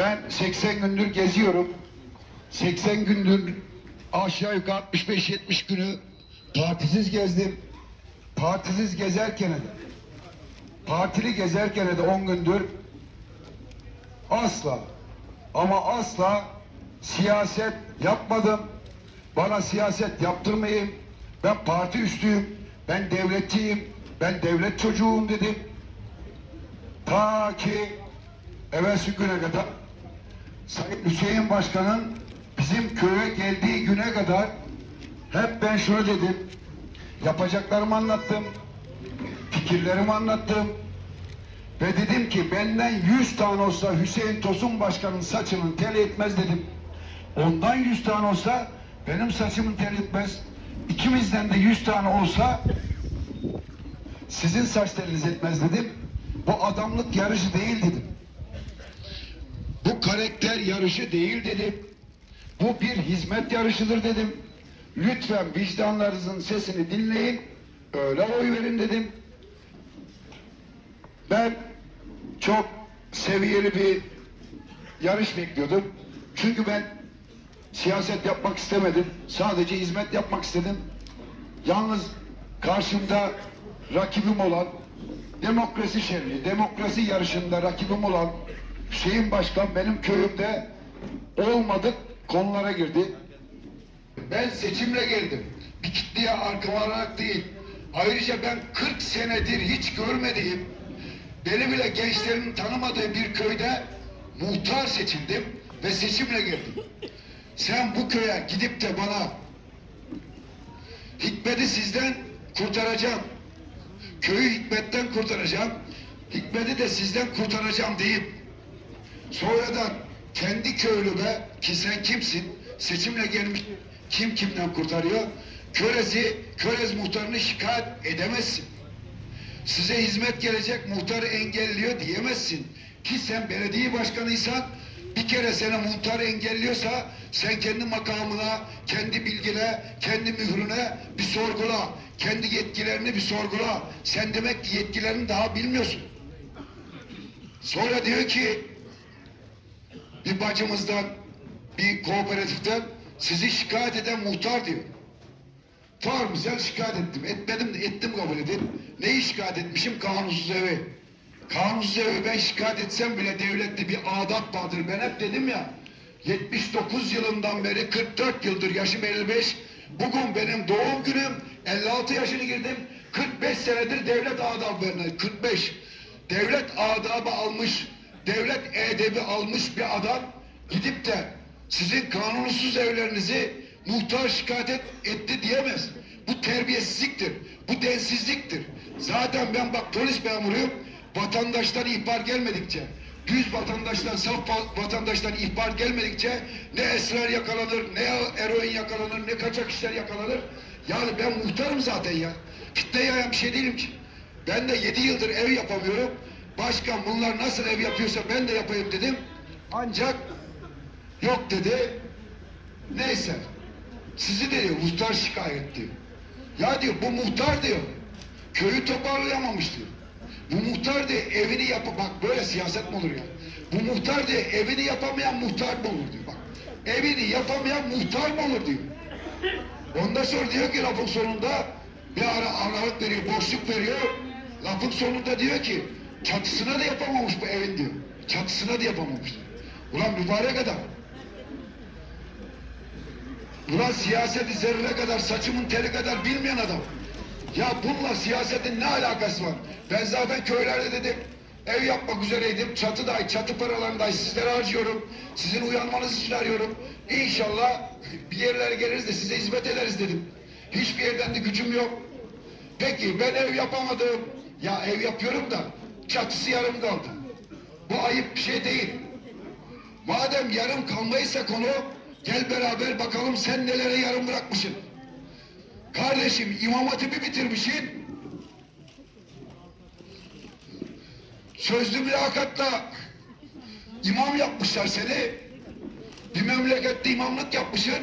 Ben 80 gündür geziyorum. 80 gündür aşağı yukarı 65-70 günü partisiz gezdim. Partisiz gezerken de partili gezerken de 10 gündür asla ama asla siyaset yapmadım. Bana siyaset yaptırmayın. Ben parti üstüyüm. Ben devletçiyim. Ben devlet çocuğum dedim. Ta ki evvelsi güne kadar Sayın Hüseyin Başkan'ın bizim köye geldiği güne kadar hep ben şunu dedim. Yapacaklarımı anlattım. Fikirlerimi anlattım. Ve dedim ki benden 100 tane olsa Hüseyin Tosun Başkan'ın saçının tel etmez dedim. Ondan 100 tane olsa benim saçımın tel etmez. İkimizden de 100 tane olsa sizin saç teliniz etmez dedim. Bu adamlık yarışı değil dedim. Bu karakter yarışı değil dedim. Bu bir hizmet yarışıdır dedim. Lütfen vicdanlarınızın sesini dinleyin. Öyle oy verin dedim. Ben çok seviyeli bir yarış bekliyordum. Çünkü ben siyaset yapmak istemedim. Sadece hizmet yapmak istedim. Yalnız karşımda rakibim olan demokrasi şerri, demokrasi yarışında rakibim olan Hüseyin Başkan benim köyümde olmadık konulara girdi. Ben seçimle geldim. Bir kitleye arka olarak değil. Ayrıca ben 40 senedir hiç görmediğim, beni bile gençlerin tanımadığı bir köyde muhtar seçildim ve seçimle geldim. Sen bu köye gidip de bana Hikmet'i sizden kurtaracağım. Köyü Hikmet'ten kurtaracağım. Hikmet'i de sizden kurtaracağım deyip sonradan kendi köylüme ki sen kimsin? Seçimle gelmiş kim kimden kurtarıyor? Körezi, Körez muhtarını şikayet edemezsin. Size hizmet gelecek muhtarı engelliyor diyemezsin. Ki sen belediye başkanıysan bir kere seni muhtar engelliyorsa sen kendi makamına, kendi bilgine, kendi mührüne bir sorgula. Kendi yetkilerini bir sorgula. Sen demek ki yetkilerini daha bilmiyorsun. Sonra diyor ki bir bacımızdan, bir kooperatiften sizi şikayet eden muhtar diyor. Var güzel şikayet ettim. Etmedim ettim kabul edin. Neyi şikayet etmişim? Kanunsuz evi. Kanunsuz evi ben şikayet etsem bile devlette bir adat vardır. Ben hep dedim ya 79 yılından beri 44 yıldır yaşım 55. Bugün benim doğum günüm 56 yaşını girdim. 45 senedir devlet adabı 45. Devlet adabı almış, devlet edebi almış bir adam gidip de sizin kanunsuz evlerinizi muhtar şikayet et- etti diyemez. Bu terbiyesizliktir. Bu densizliktir. Zaten ben bak polis memuruyum. Vatandaştan ihbar gelmedikçe, düz vatandaştan, saf va- vatandaştan ihbar gelmedikçe ne esrar yakalanır, ne eroin yakalanır, ne kaçak işler yakalanır. Yani ben muhtarım zaten ya. Kitle yayan bir şey değilim ki. Ben de yedi yıldır ev yapamıyorum. Başkan bunlar nasıl ev yapıyorsa ben de yapayım dedim. Ancak yok dedi. Neyse. Sizi diyor muhtar şikayet diyor. Ya diyor bu muhtar diyor. Köyü toparlayamamış diyor. Bu muhtar diyor evini yap bak böyle siyaset mi olur ya? Bu muhtar diyor evini yapamayan muhtar mı olur diyor bak. Evini yapamayan muhtar mı olur diyor. Ondan sonra diyor ki lafın sonunda bir ara aralık veriyor, boşluk veriyor. Lafın sonunda diyor ki çatısına da yapamamış bu evin diyor. Çatısına da yapamamış. Ulan mübarek adam. Ulan siyaseti zerre kadar, saçımın teli kadar bilmeyen adam. Ya bununla siyasetin ne alakası var? Ben zaten köylerde dedim, ev yapmak üzereydim. Çatı dahi, çatı paralarını dahi sizlere harcıyorum. Sizin uyanmanız için arıyorum. İnşallah bir yerlere geliriz de size hizmet ederiz dedim. Hiçbir yerden de gücüm yok. Peki ben ev yapamadım. Ya ev yapıyorum da çatısı yarım kaldı. Bu ayıp bir şey değil. Madem yarım kalmaysa konu gel beraber bakalım sen nelere yarım bırakmışsın. Kardeşim İmam Hatip'i bitirmişsin. Sözlü mülakatla imam yapmışlar seni. Bir memlekette imamlık yapmışsın.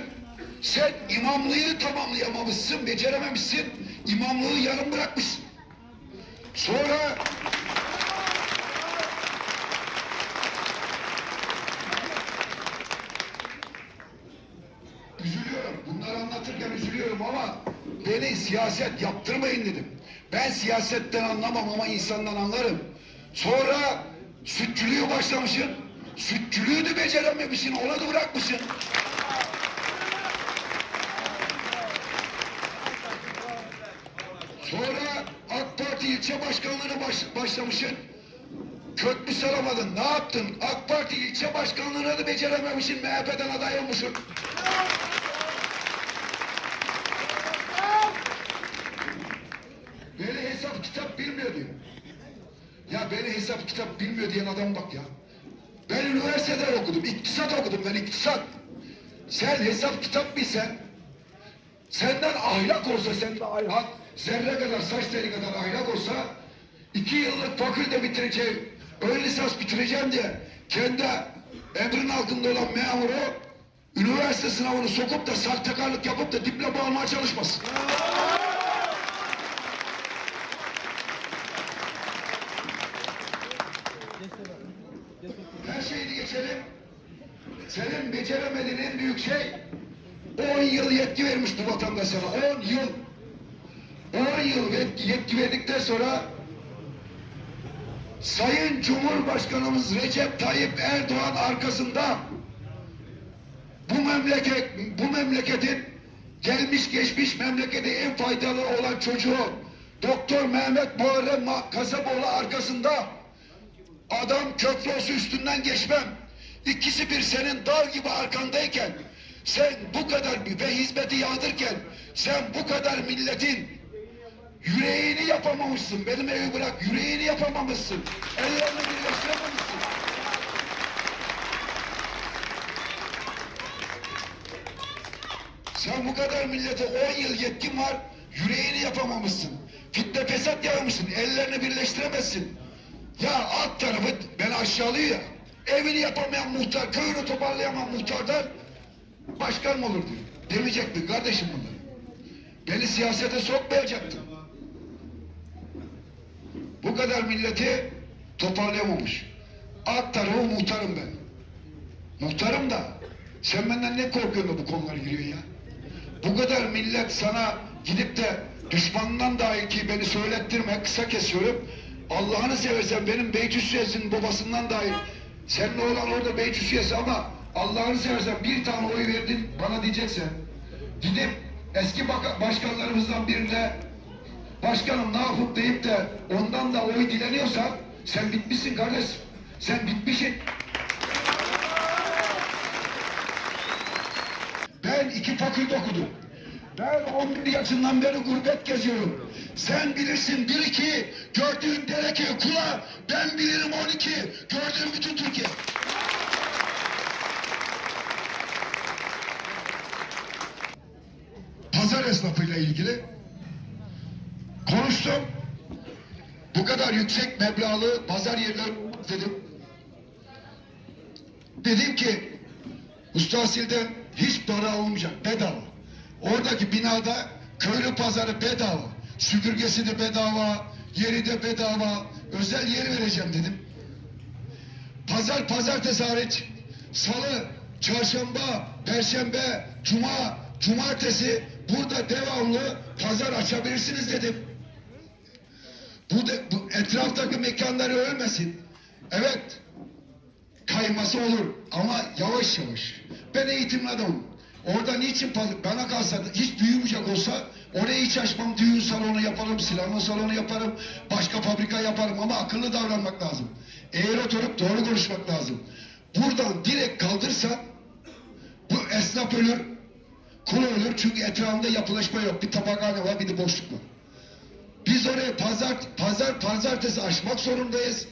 Sen imamlığı tamamlayamamışsın, becerememişsin. İmamlığı yarım bırakmışsın. Sonra beni siyaset yaptırmayın dedim. Ben siyasetten anlamam ama insandan anlarım. Sonra sütçülüğü başlamışsın. Sütçülüğü de becerememişsin, ona da bırakmışsın. Sonra AK Parti ilçe başkanlığına baş, başlamışsın. Köklü saramadın. Ne yaptın? AK Parti ilçe başkanlığına da becerememişsin. MHP'den aday olmuşsun. Beni hesap kitap bilmiyor diyor. Ya beni hesap kitap bilmiyor diyen adam bak ya. Ben üniversitede okudum. iktisat okudum ben iktisat. Sen hesap kitap bilsen senden ahlak olsa sende ahlak zerre kadar saç teli kadar ahlak olsa iki yıllık fakülte bitireceğim ön lisans bitireceğim diye kendi emrin altında olan memuru üniversite sınavını sokup da sahtekarlık yapıp da diploma almaya çalışmasın. Şey 10 yıl yetki vermiş bu vatandaş sana. 10 yıl. 10 yıl yetki, yetki verdikten sonra Sayın Cumhurbaşkanımız Recep Tayyip Erdoğan arkasında bu memleket bu memleketin gelmiş geçmiş memlekete en faydalı olan çocuğu Doktor Mehmet Muharrem Kasaboğlu arkasında Adam köprüsü üstünden geçmem. İkisi bir senin dağ gibi arkandayken sen bu kadar ve hizmeti yağdırken sen bu kadar milletin yüreğini yapamamışsın. Benim evi bırak yüreğini yapamamışsın. Ellerini birleştirememişsin. Sen bu kadar millete 10 yıl yetkin var, yüreğini yapamamışsın. Fitne fesat yağmışsın, ellerini birleştiremezsin. Ya alt tarafı beni aşağılıyor ya. Evini yapamayan muhtar, köyünü toparlayamayan muhtardan başkan mı olur. Demeyecektin kardeşim bunları. Beni siyasete sokmayacaktın. Bu kadar milleti toparlayamamış. Alt tarafı muhtarım ben. Muhtarım da sen benden ne korkuyorsun da bu konulara giriyorsun ya? Bu kadar millet sana gidip de düşmanından dahi ki beni söylettirme kısa kesiyorum. Allah'ını seversen benim Beycüsüyes'in babasından dahi senin oğlan orada Beycüsüyesi ama Allah'ını seversen bir tane oy verdin bana diyeceksen gidip eski başkanlarımızdan birine başkanım ne yapıp deyip de ondan da oy dileniyorsan sen bitmişsin kardeş. Sen bitmişsin. Ben iki fakülte okudum. Ben 11 yaşından beri gurbet geziyorum. Sen bilirsin bir iki, gördüğün dereke kula, ben bilirim 12, gördüğüm bütün Türkiye. Pazar esnafıyla ilgili konuştum. Bu kadar yüksek meblağlı pazar yerleri olmaz dedim. Dedim ki Usta Asil'den hiç para alınmayacak bedava. Oradaki binada köylü pazarı bedava. Süpürgesi de bedava, yeri de bedava. Özel yer vereceğim dedim. Pazar pazartesi hariç salı, çarşamba, perşembe, cuma, cumartesi burada devamlı pazar açabilirsiniz dedim. Bu, de, bu etraftaki mekanları ölmesin. Evet, kayması olur ama yavaş yavaş. Ben eğitimli adamım. Orada niçin bana kalsa hiç büyümeyecek olsa orayı hiç açmam. Düğün salonu yaparım, sinema salonu yaparım, başka fabrika yaparım ama akıllı davranmak lazım. Eğer oturup doğru konuşmak lazım. Buradan direkt kaldırsa bu esnaf ölür, kul ölür çünkü etrafında yapılaşma yok. Bir tabakhane var, bir de boşluk var. Biz oraya pazar, pazar, pazartesi açmak zorundayız.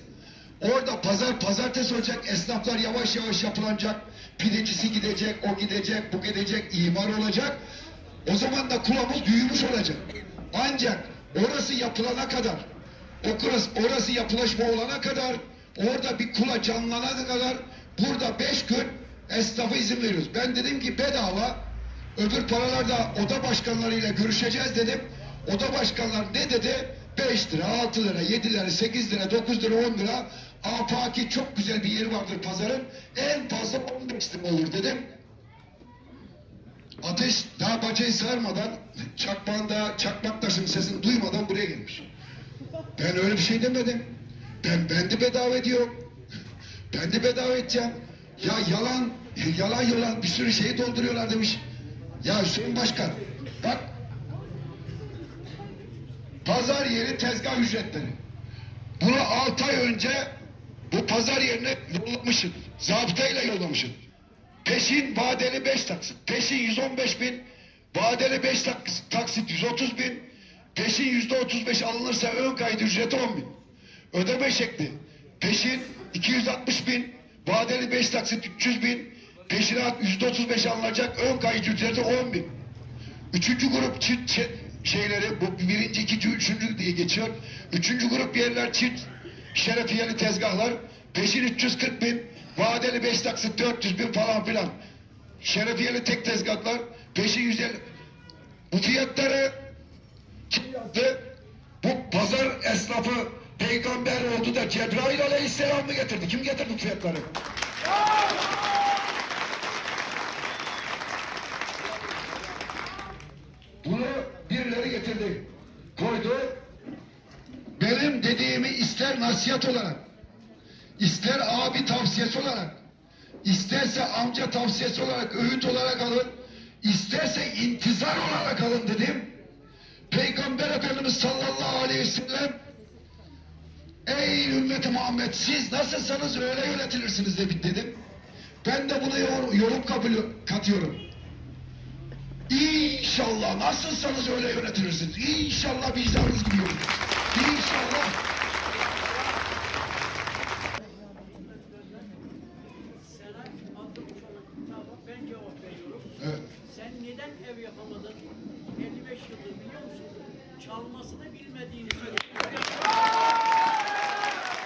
Orada pazar, pazartesi olacak. Esnaflar yavaş yavaş yapılanacak. Pidecisi gidecek, o gidecek, bu gidecek, imar olacak. O zaman da kulağımız büyümüş olacak. Ancak orası yapılana kadar, orası, orası yapılaşma olana kadar, orada bir kula canlanana kadar burada beş gün esnafa izin veriyoruz. Ben dedim ki bedava öbür paralarda oda başkanlarıyla görüşeceğiz dedim. Oda başkanlar ne dedi? 5 lira, 6 lira, 7 lira, 8 lira, 9 lira, 10 lira. Afaki çok güzel bir yeri vardır pazarın. En fazla 15 lira olur dedim. ateş daha bacayı sarmadan çakmağında çakmak taşının sesini duymadan buraya gelmiş. Ben öyle bir şey demedim. Ben bendi bedava ediyorum. Ben de bedava edeceğim. Ya yalan, yalan yalan bir sürü şey dolduruyorlar demiş. Ya Hüseyin Başkan, bak. Pazar yeri tezgah ücretleri. Bunu altı ay önce bu pazar yerine yollamışsın. Zabıtayla yollamışsın. Peşin vadeli beş taksit. Peşin 115 bin. Vadeli beş taksit, taksit 130 bin. Peşin yüzde 35 alınırsa ön kayıt ücreti 10 bin. Ödeme şekli. Peşin 260 bin. Vadeli beş taksit 300 bin. Peşinat yüzde 35 alınacak ön kayıt ücreti 10 bin. Üçüncü grup çift şeyleri bu birinci, ikinci, üçüncü diye geçiyor. Üçüncü grup yerler çift şerefiyeli tezgahlar. Peşin 340 bin, vadeli beş taksit 400 bin falan filan. Şerefiyeli tek tezgahlar peşin 150. Bu fiyatları kim yazdı? Bu pazar esnafı peygamber oldu da Cebrail aleyhisselam mı getirdi? Kim getirdi bu fiyatları? Bunu birileri getirdi. Koydu. Benim dediğimi ister nasihat olarak, ister abi tavsiyesi olarak, isterse amca tavsiyesi olarak, öğüt olarak alın, isterse intizar olarak alın dedim. Peygamber Efendimiz sallallahu aleyhi ve sellem Ey ümmeti Muhammed siz nasılsanız öyle yönetilirsiniz de dedim. Ben de buna yor- yorum kabul katıyorum. İnşallah nasılsanız öyle yönetilirsiniz. İnşallah vicdanınız yönetirsiniz. İnşallah.